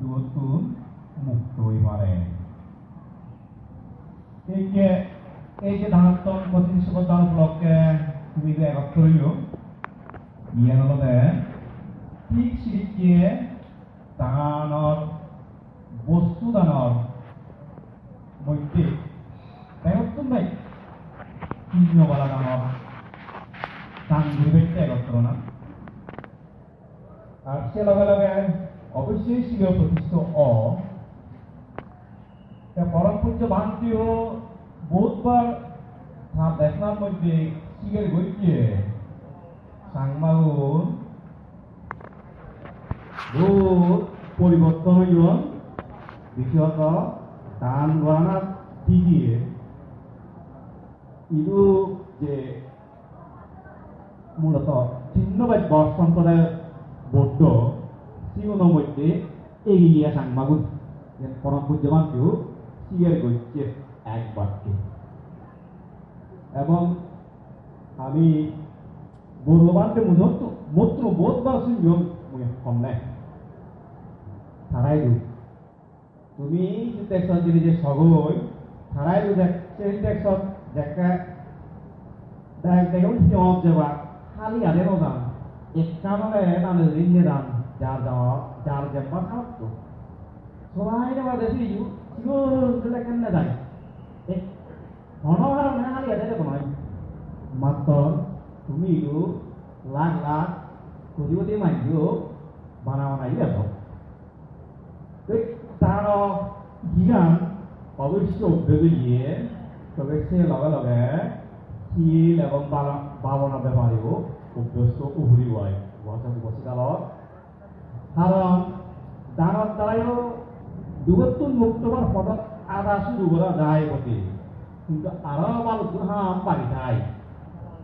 দূরত্ব মুক্ত পারে এই যে এই যে পঁচিশ বছর উপলক্ষে তুমি যে একত্র হইল ইয়ান হলতে ঠিক সিরিজকে দানৰ, বস্তু দানৰ মধ্যে একত্র নাই। তিনবেলা দানৰ দান ঘুরে একত্র না। আর সে লগে লগে অবশ্যই ছিল প্রতিষ্ঠ অ, তা পরম পূজ্য ভান্তিও বহুতবার তার দেশনার মধ্যে সিগের গইয়ে সাংমাগুন বহুত পরিবর্তন হইল। বিশেষত দান গণনার দিকে ইদু যে মূলত বর সম্প্রদায়ের বৌদ্ধ সিউনের মধ্যে এগিয়ে সাংমাগুন পরম পূজ্যমান কেউ সিয়ের গইছে এক বাক্যে এবং আমি বড়বানতে মুহূর্ত মাত্র বোধবার সুযোগ মুই কম নাই থারাই দু তুমি টেক্সত দিলি যে সগৈ থারাই দু দেখ সেই টেক্সত দেখা দেখ দেখুন সিঁহত যাবা খালি আদে নজান একানলে নানে রিঞ্জে দান যার যাওয়া যার জেম্বা খাওয়াতো সবাই যাবা দেখি সিগল দিলে কেন যায় ধনভাৰ মানে খালি দেখোন নহয় মাত্ৰ তুমি ইটো লাখ লাখ কোটি কোটি মানুহ বানাব নাহি আছ তাৰ জ্ঞান উদ্যোগী দিয়ে তবে সে লগে লগে শিল এবং বাবনা বেপাৰীও অভ্যস্ত উভৰি হয় উপস্থিতালত কাৰণ দানত দ্বাৰাইও দুগতুন মুক্তবার পদত আদা শুরু করা যায় বটে। কিন্তু আরও আবার গ্রহাম পারি নাই।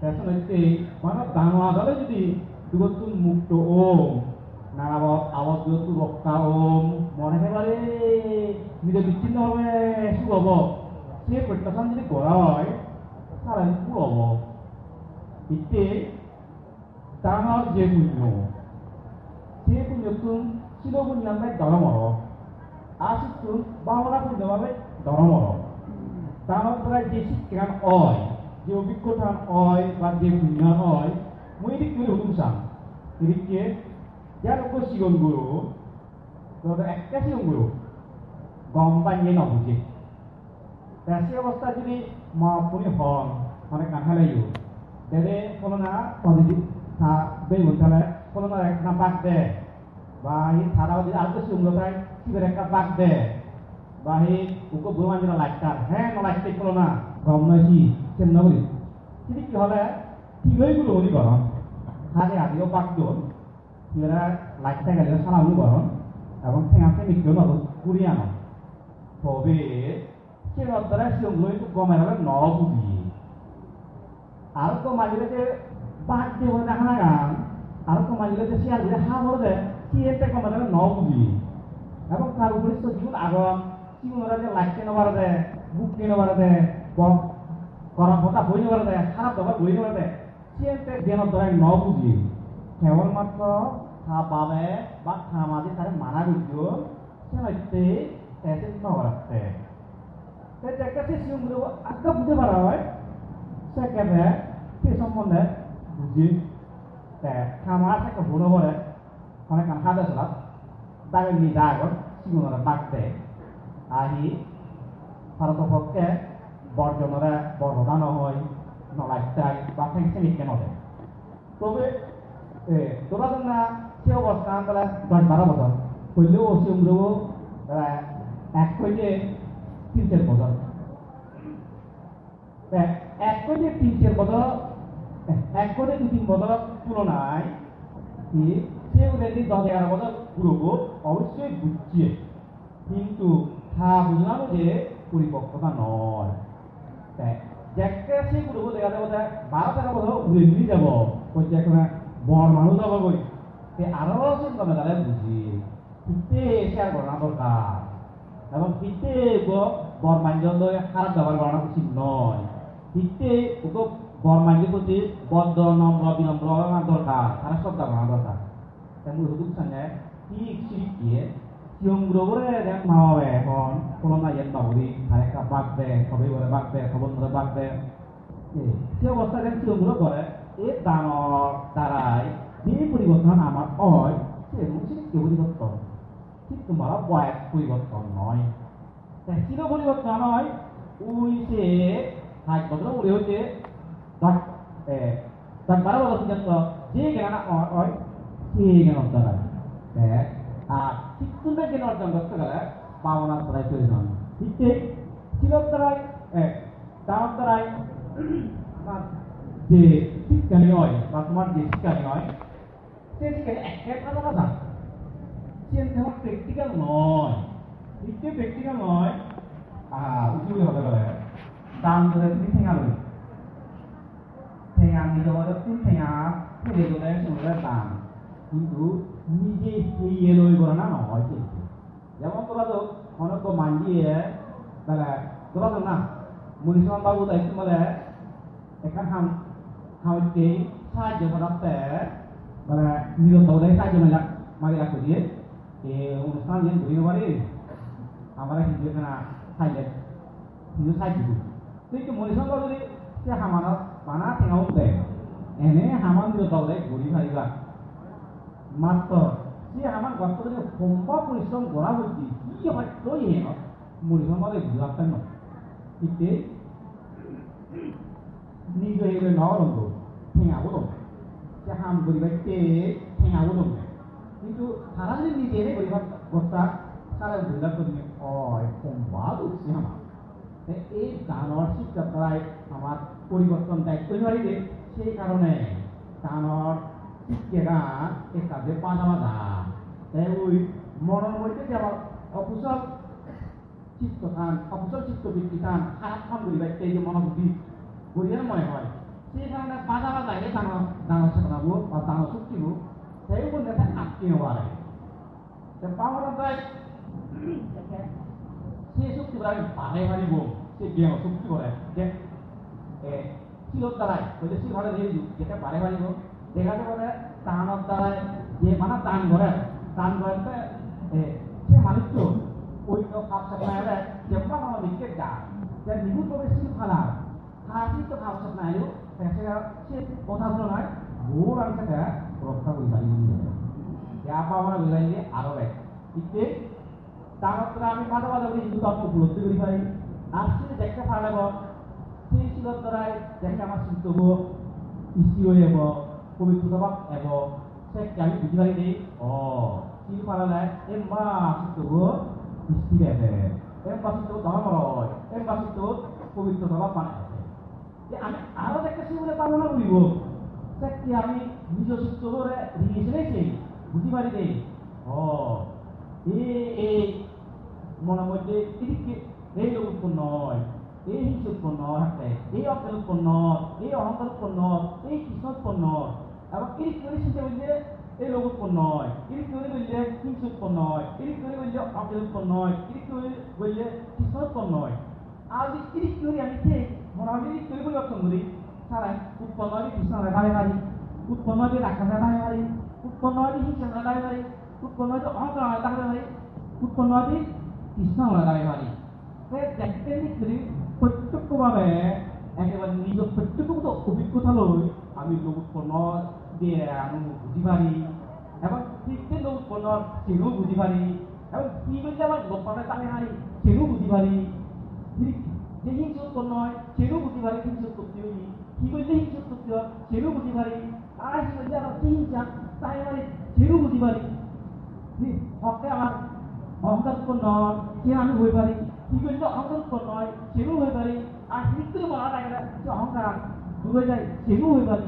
এখন হচ্ছে মানে দানোয়া গেলে যদি দুগতুন মুক্ত ওম নানাবত আবাদ দুগতু রক্ষা ওম, মনে একেবারে নিজে বিচ্ছিন্ন হবে শুরু হব। সে প্রত্যাশান যদি করা হয়, তাহলে পুরো হব। ইতে দানোয়ার যে পুণ্য সে পুণ্যতুন ছিল পুণ্যান্তায় ধর্মর asitun bahwa পূর্ণভাবে ধর্মর তার দ্বারা যে শিক্ষান হয় যে অভিজ্ঞতা হয় বা যে পুণ্যান হয় মই দিক করে হুকুম চাম। এদিকে যার উপর শিগন গুরু তবে একটা শিগন গুরু গম পাইয়ে নবুঝে সে অবস্থা যদি মা পুনি হন মানে কাঁঠালাইও তাহলে কোনো না পজিটিভ থা বে মন্থালে কোনো না এক না পাক দে। আর কিছু উন্নতায় সিগারেট একটা পাক দে। বা সেই উকো বুড়ো যেন লাইটার হ্যাঁ ন লাইট করল না গম নয়ছি কেন বলি কিন্তু কি হলে? ঠিক হয়ে গেলো উনি গরম হাতে হাতেও দিন সিগারা লাইটটা গেলে সালামু গরম এবং ঠেঙাতে মিক্কেও নব কুড়িয়ে আনো। তবে সে দ্বারা সে লই গমে হলে ন বুঝি আর তো মাঝে বাদ দেব দেখা না গান আর তো মাঝে যে সে আগে দেয় সিএতে কমাতে ন বুঝি এবং তার উপরে তো জীবন আগম জীবনরা যে লাইটকে নেবার দেয় বুক নেবার দেয় গরম কথা বই নেবার দেয় খারাপ দবার বই নেবার দেয় সিএতে জ্ঞান দ্বারা ন বুঝি কেবলমাত্র থা বাবে বা মাঝে তার মানা বুঝিও সে হচ্ছে তেতে নবরাতে সে দেখতে সিউম আগে বুঝতে পারা হয়? সেক্ষেত্রে সে সম্বন্ধে বুঝি খামা থেকে ভুলো করে অনেক হাতে সালাত তাকে নিদা আগত সিগুণরে বাক দেয় আহি ভারতপক্ষে বর্জনরে বর্ণনা নহয় নলাইটাই বা ঠেং ঠেঙিকে নদে তবে তোরা না সে অবস্থা তাহলে দশ বারো বছর হইলেও সে উমরেও এক কইলে তিন চার বছর এক কইলে তিন চার এক কইলে দু তিন বছর তুলনায় কি সে অলরেডি দশ এগারো বছর পুরোবো, অবশ্যই বুঝছে কিন্তু তা বুঝলাম যে পরিপক্কতা নয়। যেকে সে করব দেখা যাব বারো টাকা বছর উড়ে নিয়ে যাব। যে এখন বর মানুষ যাব কই? সে আরও চিন্তা মেলালে বুঝি ফিরতে শেয়ার করা দরকার। এবং ফিরতে বর মাঞ্জন খারাপ ব্যবহার করা উচিত নয়। ফিরতে ওকে বর মাঞ্জের প্রতি বদ্ধ, নম্র, বিনম্র হওয়া দরকার। খারাপ শব্দ করা দরকার তাই মূল হুকুম সঙ্গে ঠিক সিরিকিয়ে সিয়ংগ্রবরে দেখ মাওয়াবে এখন কোনো না ইয়েন বাবুরি আরেকটা বাদ দে সবাই বলে বাদ দে খবর মধ্যে বাদ দে সে অবস্থা দেখ সিয়ংগ্র করে এই দানর দ্বারাই যে পরিবর্তন আমার হয় সে সিরিককে পরিবর্তন ঠিক তোমার বয়স পরিবর্তন নয় তাই ছিল পরিবর্তন হয় ওই সে হাত বদল উড়ে হচ্ছে দশ দশ বারো বছর পর্যন্ত যে জ্ঞান হয় গেলে পাওনার দ্বারাই প্রয়োজন ঠিক দ্বারাই এক তার দ্বারাই আপনার যে শিক্ষানি হয় বা তোমার যে শিক্ষানি হয় সে শিক্ষানি ভালো কথা সে তেমন প্র্যাকটিক্যাল নয়। ঠিক প্র্যাকটিক্যাল নয়। উজুলে হতে পারে দান ধরে তুমি ঠেঙা লই ঠেঙা নিজে হলে তুমি ঠেঙা, ফেলে দিলে শুনলে দান কিন্তু নিজে সেই লই করে না কিন্তু যেমন তোরা তো অনেক তো মাঞ্জিয়ে বেলা তোরা তো না। মুনিসমান বাবু দায়িত্ব বলে? এখান হাম হাউতে সাহায্য করাতে, বেলা নিরন্ত ওদের সাহায্য মেলা মাগে রাখতে দিয়ে এই অনুষ্ঠান যেন ধরে পারে আমরা হিন্দু এখানে খাইলে হিন্দু সাহায্য করি কিন্তু মনিসমান বাবু যদি সে হামানত বানা ঠেঙাও দেয়, এনে হামান নিরন্ত ওদের ঘুরি ফারিবা মাত্র সে আমার যদি সম্ভব পরিশ্রম করা হচ্ছে কি হয় তৈ হেন মরিশ্রম বলে বুঝাতেন না ঠিক নিজ দম সে হাম করিবার তে, ঠেঙাবো দম কিন্তু সারা যদি নিজে এনে করিবার বস্তা সারা বুঝা করি অয় সম্বাদ উঠছে আমার এই গানৰ শিক্ষা দ্বাৰাই আমার পরিবর্তন দায়িত্ব পারিবে সেই কারণে গানৰ শিক্ষা এই কাজে পাঁচা বাধা তাই ওই মনের মধ্যে যে আমার চিত্ত খান অকুশল চিত্ত বৃত্তি খান খারাপ খান করিবার এই যে মনোবুদ্ধি করিয়ার মনে হয়, সেই কারণে বাধা বাধা এই ডাঙর ডাঙর চেতনাবো বা ডাঙর শক্তিবো সেই বলতে আটকে হওয়া লাগে। পাওয়ার প্রায় সে শক্তি বলে আমি পারে পারিব সে জ্ঞান শক্তি বলে, যে শিলত দ্বারাই বলতে শিল ঘরে দিয়ে যেটা পারে পারিব দেখা যাবে বলে টানত দ্বারাই যে মানে টান ঘরে টান ঘরে সে মানুষ তো ওই তো কাপ সাপনা এলে যেমন আমার লিখে যা। যে নিগুণ ভাবে শিল ফালা। হাসি তো সাপনা এলো সে কথা বলো নয় ঘোর আমি সেটা রক্ষা করি পারি ইয়া পাওয়া বুঝাইলে আরও এক। ঠিক তার মাত্রা আমি মাঝে মাঝে বলি হিন্দু ধর্ম উপলব্ধি করি পারি আর সে দেখতে পারব সেই শিলত দ্বারাই দেখে আমার হব ইষ্টি হয়ে যাব। পবিত্র স্বভাব এব সে আমি বুঝি পারি দেই অ চিনি পারালে এম মা চিন্ত হব ইষ্টি দেবে এম বা চিন্ত ধর্ম রয় এম বা চিন্ত পবিত্র স্বভাব মানে আছে যে আমি আরও দেখতে বলে পাবো না বলিব কি আমি নিজ চিত্ত করে রিয়েছে বুঝি পারি দেই ও এই মনের মধ্যে এই উৎপন্ন হয় এই হিংসা উৎপন্ন এই অজ্ঞান এই অহংকার এই কৃষ্ণ এবং এই করে শিখে বললে এই লোক উৎপন্ন হয়। এই করে বললে হিংসা উৎপন্ন হয়। এই করে বললে অজ্ঞান উৎপন্ন হয়। এই করে বললে কৃষ্ণ উৎপন্ন হয়। আর যদি এই করে আমি ঠিক মনে হয় এই করে পরিবর্তন করি সারা উৎপন্ন হয় কৃষ্ণ লাগাই পারি উৎপন্ন হয় রাখা লাগাই পারি উৎপন্ন হয় হিংসা লাগাই পারি উৎপন্ন হয় অহংকার লাগাই পারি উৎপন্ন হয় কৃষ্ণ লাগাই পারি দেখতে নিশ্চয়ই প্রত্যক্ষভাৱে একেবাৰে নিজৰ প্ৰত্যক্ষগত অভিজ্ঞতা লৈ আমি লোক উৎপন্ন ঠিক সেই লোক উৎপন্ন চিনো বুজি পাৰি এবং কি কৰিলে আমাৰ লোক পালে তাকে হাৰি চিনো বুজি পাৰি ঠিক, যে হিংস উৎপন্ন হয় চিনো বুজি পাৰি হিংস উৎপত্তি হৈ কি কৰিলে হিংস উৎপত্তি হয় পাৰি তাৰ কি কৰিলে আমাৰ কি হিংসা তাই চিনো বুজি পাৰি হকে আমাৰ অহংকার হয় সে আমি হয়ে পারি। কি করলে অহংকার হয় সেও হয়ে পারি। আর মৃত্যুর মরা লাগে যে অহংকার ডুবে যায়, সেও হয়ে পারি।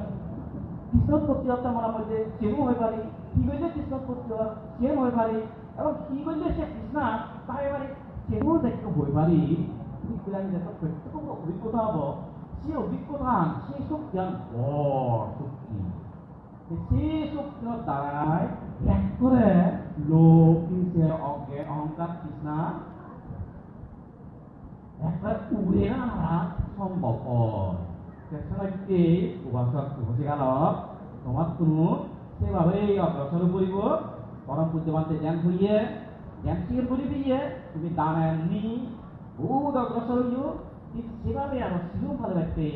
মরা মধ্যে সেও হয়ে পারি, কি করলে কৃষ্ণ প্রতি হয় হয়ে পারি, এবং কি করলে সে কৃষ্ণা তাই এবারে সেগুলো দেখতে হই পারি। ঠিক বিলামি দেখো প্রত্যেক অভিজ্ঞতা হব, সে অভিজ্ঞতা সেই শক্তি আর বড় শক্তি সেই শক্তির দ্বারাই এক করে লোক হিংসে অজ্ঞে অহংকার কৃষ্ণা একবার উড়ে না সম্ভব হয়। সেখানে উপাসক বসে গেল তোমার কোনো সেভাবেই অগ্রসর করিব পরম পূজ্যমান্তে জ্ঞান করিয়ে জ্ঞান শিখে করিবিয়ে তুমি দান এমনি বহুত অগ্রসর হইও ঠিক সেভাবে আর শিলুম ভালো রাখতে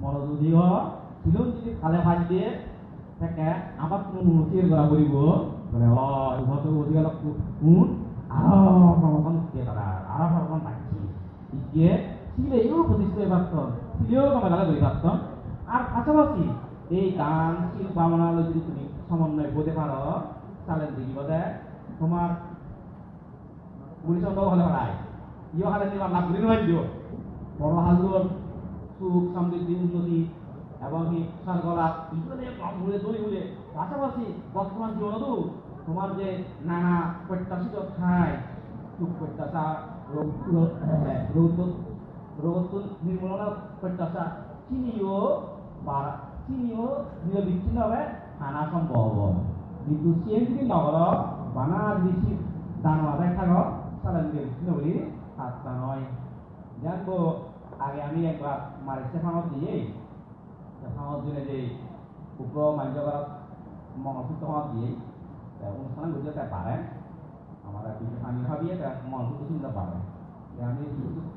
মনোযোগ দিও শিলুম যদি ভাজ দিয়ে তাকে আবার কোনো মুচির করা করিব মানে ও উপাসক বসে গেল কোন আরও ভগবান কে তারা আরও ভগবান পাচ্ছি ইয়ে শিলেও প্রতিষ্ঠা পারতাম কমে গেলে ধরে পারতাম আর পাশাপাশি এই গান শিল বামনালো, যদি তুমি সমন্বয় বোঝে পারো, তাহলে দেখিব যে তোমার পরিচন্দ হলে পারায় ইয়ে হালে নিবার লাভ করে নেওয়াই দিও। বড় হাজুর, সুখ, সমৃদ্ধি, উন্নতি, এবং কি স্বর্গলাভ ইগুলো ঘুরে দড়ি ঘুরে। পাশাপাশি বর্তমান জীবনতো তোমার যে নানা প্রত্যাশিত ঠাই সুখ প্রত্যাশা রোগ রোগ রোগ নির্মূলনা প্রত্যাশা, চিনিও বা চিনিও নিরবিচ্ছিন্নভাবে আনা সম্ভব কিন্তু সে যদি নগর বানা বেশি দান আদায় থাকো তাহলে নিরবিচ্ছিন্ন বলি হাতটা নয়। জানব, আগে আমি একবার মারিছে ফাঁকত দিয়ে ফাঁকত দিলে যে উগ্র মান্য করা মনসূত্র ফাঁকত দিয়ে অনুষ্ঠান বুঝতে পারে আমরা কিছু আমি ভাবিয়ে মনসূত্র চিনতে পারে আমি সুস্থ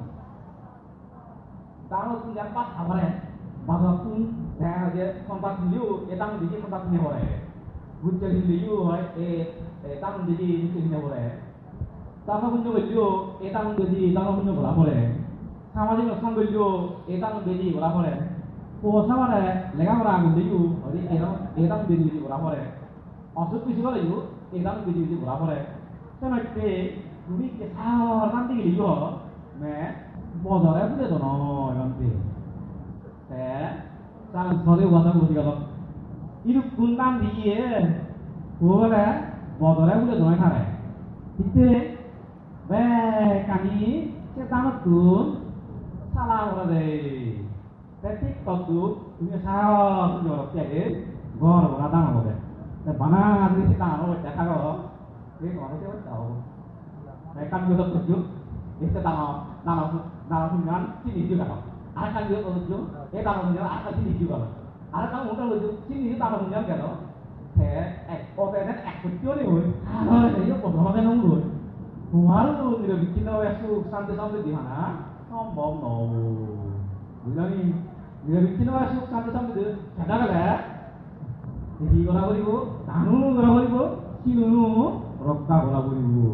আর বাড়িও সাগর দাম একটা আমি উপাসে গেলে বহুত দাম দিও আমার আগে ও বাদে বহুত অনেক হব বছর না দেব বছর বাদ দিল নাই আজি আই কোনটা দিল উপস্থি করা দিলে অনুষ্ঠান হইতে হয়নি আর বাড়ি নিয়ে সাগর লাগে। গড় তুলি হয়তো বাদ কি দে বে কাকে এই দাম তারও তুই এক পাঁচ খাবারে বাবা তুই দেখা যে সম্পাদ দিলেও এটাং দিকে সম্পাদ নিয়ে পড়ে গুচ্ছ দিলেও হয় এ এটাং দিকে গুচ্ছ নিয়ে পড়ে তারপর পুণ্য করলেও এটাং দিদি এটাং পুণ্য বলা পড়ে সামাজিক অনুষ্ঠান করলেও এটাং দিদি বলা পড়ে পয়সা মানে লেখাপড়া আগুন দিও হয়তো এটাং এটাং দিদি দিদি বলা পড়ে অসুখ কিছু করেও এটাং দিদি দিদি বলা পড়ে সেমাইতে তুমি কেসার কান্তি গেলিও মে বদরে বুঝে তো নয় কান্তি তে চাল ধরে কথা বুঝি গেল ইরু কোন নাম দিয়ে বলে বদরে বুঝে তো নয় খারে ইতে বে কানি সে দানত তুন সালা বলে দে তে ঠিক ততু তুমি সারা তুমি ঘর বলা দাম হবে বানা তুমি সে দাম হবে দেখা গো এই কথা তে হচ্ছে Nah, kan gue tujuh, itu tanah tanah tanah hunian sini juga kan. Ada kan gue tujuh, eh tanah hunian ada sini juga kan. Ada kan udah tujuh, sini itu tanah hunian kan. Eh, eh, oh ternyata eh kecil nih, woy. Ah, jadi kok berapa kan nunggu? Baru tidak bikin tahu ya su santai santai di mana? Sombong no. Bilang nih, tidak bikin tahu ya su santai santai di sana kan ya? Jadi kalau aku ibu, tanu kalau aku ibu, sinu, rokta kalau aku ibu.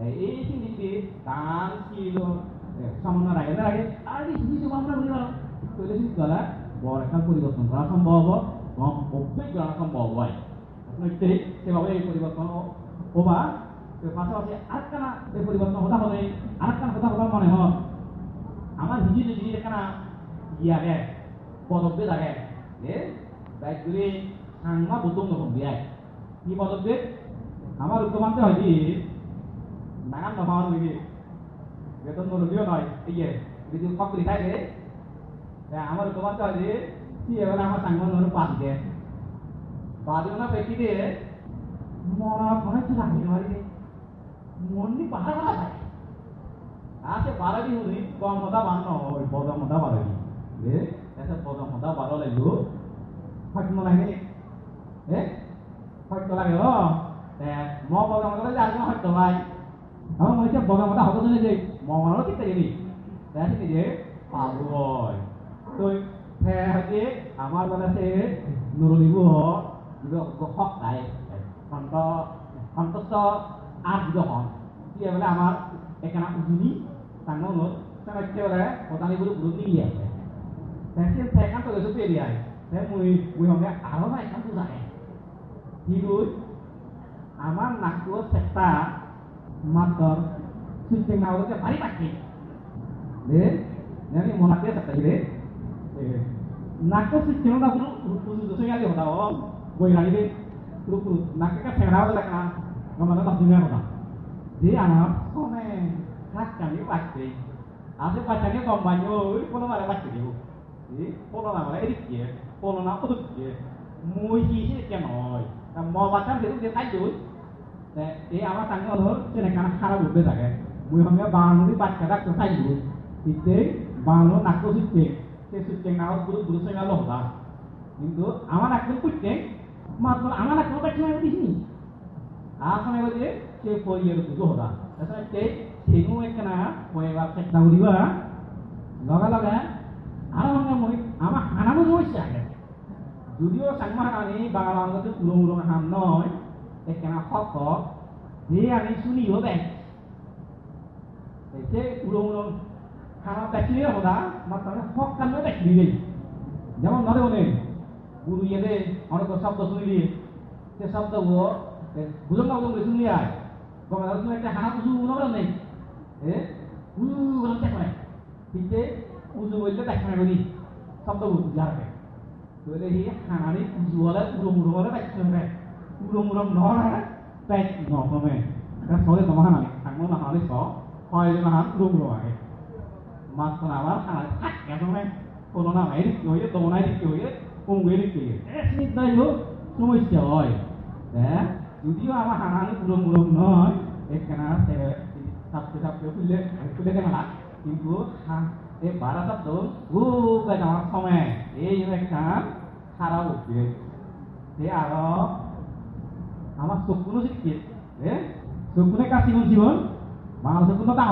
এই সিঁড়িতে কান ছিল সামান্য রাখে না রাখে আর সিঁড়ি আমরা বলি তৈরি সিঁড়ি গলা একটা পরিবর্তন করা সম্ভব হব এবং অভ্যেস করা সম্ভব হয়। নিশ্চয়ই সেভাবে এই পরিবর্তন হবা পাশাপাশি আরেকখানা এই পরিবর্তন হতা হলে, আরেকখানা কথা হবার মনে হয় আমার হিজি যদি একখানা আগে পদব্যে থাকে এ ব্যাগগুলি সাংমা বুতুম নতুন দিয়ে, কি পদব্যে আমার উদ্যমান্তে হয় কি? নানান নমাও লগে বেতন নলগিও নয় ইয়ে যদি ককরি থাকে আমার কবার তো আছে, কি এবার আমার সাংগ নর পাত দে পাত না পেটি দে মরা মনে তো লাগে মারি মন্নি পাহাড় করা থাকে আছে বারাবি হুনি কম মতা বান ওই বদা মতা বারাবি রে এসে বদা মতা বারো লাগল। ফাইট লাগে। এ ফাইট লাগে ও ম বদা মতা লাগে আর ফাইট লাগে Kamu mau cek bagaimana mata aku tuh nih, mau mana kita jadi? Saya sih jadi, Pak Boy. Tôi theo cái আমার বেলা সে নুরুল ইবু হ juga kok này còn to còn to so R juga hon বোলে আমাৰ একেনা উজুনি ডাঙৰ হ'ল তেনেকৈ বোলে পতানি বোলো বহুত নিগি আছে তেখেত সেইখন তলৈছো পেৰিয়াই সেই মই মই সঙ্গে আৰু নাই এখন বুজায় হিরুই আমার নাকটো চেষ্টা মাত্র সুইচিং নাওকে ভারী পাখি দে জানি মনাতে চেষ্টা হিরে নাকটো সুইচিং না পুরো পুরো দুসে গেলে হতা ও, বই দে পুরো পুরো নাককে ফেরাও লাগে না গমানা তো দুনিয়া কথা যে আমার সনে হাত কামি পাচ্ছে আছে পাচ্ছাকে কম বানি ওই কোনো মারে পাচ্ছে দিব। এই কোনো না মানে এদিক দিয়ে কোনো না ওদিক দিয়ে। মই কি সে নয় তা ম বাচ্চা ভেতর দিয়ে খাই দই এই সঙ্গে ধর সেটা কেন খারাপ উঠতে থাকে। সঙ্গে বাংলাদেশি বাচ্চাটা কোথায় দই দিতে বাংলো নাকো শিখছে সে শিখছে না গুরু গুরু কিন্তু আমার একদম কুটছে মাত্র আমার একদম কাছে আমি দিসনি আর সময় বলছে সে পরিয়ে বুঝো হদা তাছাড়া সে সেগুলো একখানা পয়েবা চেষ্টা করিবা লগে লগে আর মই আমার হানানো সমস্যা যদিও সাংমাহানি বাংলা অঙ্গতে উলং উলং হাম নয় এখানে হক যে আমি শুনিও দেখ এসে উলং উলং খানা দেখলে হদা মাত্র হক কান্য দেখলি দেই। যেমন ধরে বলে গুরু ইয়ে অনেক শব্দ শুনলি। সে শব্দ বুঝলাম না বুঝলাম শুনলি আয়। কমে তুমি একটা হানা উজু উলো নেই। এ উজু উলো দেখবে ঠিক উজু বললে দেখবে বলি। শব্দ বুঝু যাবে Tôi đây thì hàng đi rùa đấy, rùa rùa đấy bạch thường này, rùa rùa nó là bạch ngọt mà mày. Cái হয় যেন হাত রুম হয় আবার সারা থাক কেন মানে কোনো না এরিক কি কমবে দিকে হইয়ে নির্দায় সমস্যা হয় হ্যাঁ যদিও আমার হানাহানি পুরো মুরুম নয় একখানা খুলে কিন্তু এ বারাটা তো খুব আমার সময় এই একটা খারাপ উঠবে সে আরও আমার চক্ষু নজিক কে হ্যাঁ চক্ষুনে জীবন জীবন বাংলা চকুনো তা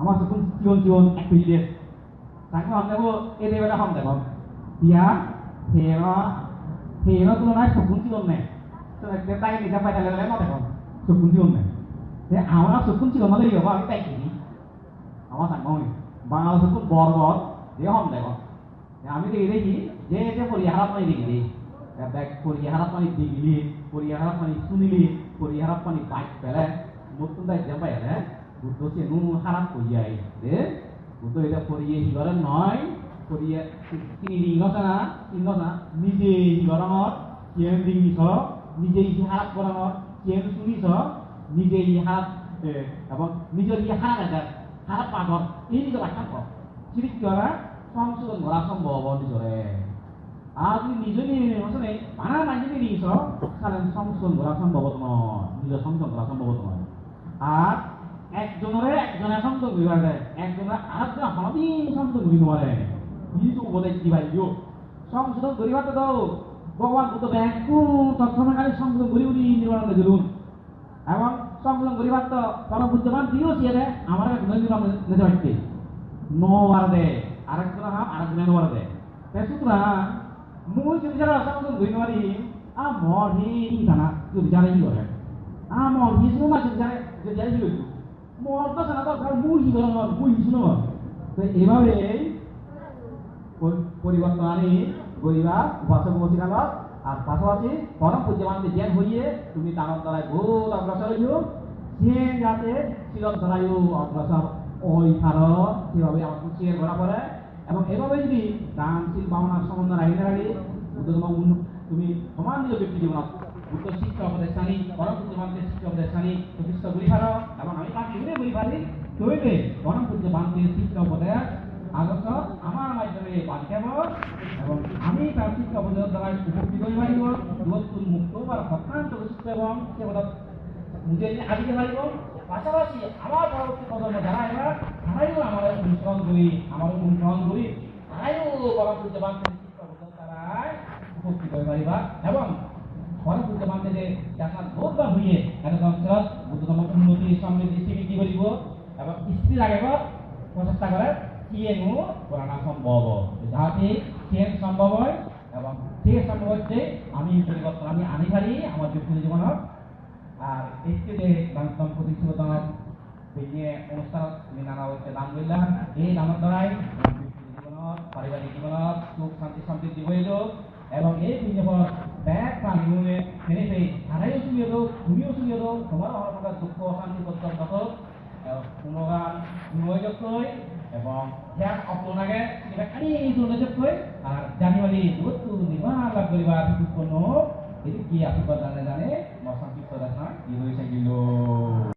আমার চকুন জীবন জীবন এক পিলিয়ে তাকে হম দেবো এই দেবেলা হম দেব দিয়া হের হের তুলনায় চকুন জীবন নেই তাই নিজে পাই তাহলে ন দেখো চকুন জীবন নেই আমার চকুন জীবন হলে হব? আমি তাই কিনি আমার সাংবাদিক বাংলা চকুন বরগত যে হম দেখো আমি দেখি দেখি যে যে পরিহারাত মানে দেখি দেখি ব্যাগ পরিহারাত মানে দেখিলি পরিহারাত মানে শুনিলি পরিহারাত মানে বাইক পেলে নতুন দায় যে পাই রে বুদ্ধ সে নু হারাত করিয়াই দে বুদ্ধ এটা পরিয়ে হিগরে নয় পরিয়ে তিনি রিঙত না রিঙত না নিজে হিগরঙত কিয়েন রিঙিছ নিজে ই হারাত করঙত কিয়েন শুনিছ নিজে ই হারাত এবং নিজের ই হারাত আছে হারাত পাগত এই নিজে বাচ্চা কর চিরিক করা সংশোধন করা সম্ভব নিজরে আর তুমি নিজে নিয়ে বানা মাইনে নিয়েছ তাহলে সংশোধন করা সম্ভব নয় নিজে সংশোধন করা সম্ভব নয় আর একজনের একজনের সংশোধন করিব যায় একজনের আরেকজন হলদিন সংশোধন করিব পারে কিছু উপদেশ দিবা দিও সংশোধন করিবা তো দাও ভগবান বুদ্ধ ব্যাংকু তৎক্ষণাকালে সংশোধন করি উনি নির্মাণ করুন এবং সংশোধন করিবার তো পরম বুদ্ধবান দিও সিয়ে আমার একজন নির্মাণ নিতে পারছে নোয়ার দেয় আরেকজন হাম আরেকজনের নোয়ার দেয় তাই সুতরাং মই যদি যারা সংশোধন করি নোৱাৰি আ মর হি জানা যদি জানে কি করে আ মর হি শুনো যদি করে এইভাবে পরিবর্তন আনি গরিবা উপাসক মসিকালত আর পাশাপাশি পরম পূজ্যমানকে জ্ঞান হইয়ে তুমি তার দ্বারায় বহুত অগ্রসর হইও। সে যাতে শিলত দ্বারায়ও অগ্রসর ওই থার, সেভাবে আমার কুচিয়ে ধরা পড়ে। এবং এভাবে যদি দানশীল ভাবনার সম্বন্ধ রাখি রাখি তুমি সমান নিজ ব্যক্তি জীবনত বুদ্ধ শিক্ষা উপদেশানি পরম পূজ্যমানকে শিক্ষা উপদেশানি প্রতিষ্ঠ করি পার এবং আমি তাকে ঘুরে বলি পারি তৈলে পরম পূজ্যমানকে শিক্ষা উপদেশ আদর্শ আমার মাধ্যমে পাঠাব এবং আমি তার শিক্ষা উপদেশ দ্বারা উপকৃত হয়ে পারিব দূরত্ব মুক্ত বা অত্যন্ত সুস্থ এবং সে নিজে নিজে আদিতে পারিব পাশাপাশি আমার পরবর্তী প্রজন্ম যারা এবার তারাইও আমার অনুসরণ করি আমার অনুসরণ করি তারাইও পরম পূজ্যবান শিক্ষা উপদেশ দ্বারাই উপকৃত হয়ে পারিবা এবং যে দেখা বোধবা হইয়ে এটা অঞ্চলত বুদ্ধতম উন্নতি সমৃদ্ধি স্বীকৃতি করিব? এবং স্থির রাখিব প্রচেষ্টা করে কিয়েনো করানো সম্ভব। যাহাতে কিয়েন সম্ভব হয়, এবং সে সম্ভব হচ্ছে আমি পরিবর্তন, আমি আনি পারি আমার ব্যক্তিগত জীবনত। আর যে দম্পতি ছিল বিয়ে অনুষ্ঠানত তুমি নানা হৈছে দান কৰিলা এই দানৰ দ্বাৰাই জীৱনত পাৰিবাৰিক জীৱনত সুখ, শান্তি, সমৃদ্ধি কৰিলো এবং এই পুণ্যফল ব্যাগ পানিমুনে ফেনে ধারাইও সুবিধা তুমিও সুবিধা তোমার অহরকার দুঃখ অশান্তি পর্যন্ত গুণগান গুণযতকৈ এবং ত্যাগ এটা খালি এই জনযতকৈ আর জানুয়ারি যতু নির্মাণ লাভ করিবা উৎপন্ন এটি কি আশীর্বাদ জানে জানে মশান পিছত কি হৈ থাকিলো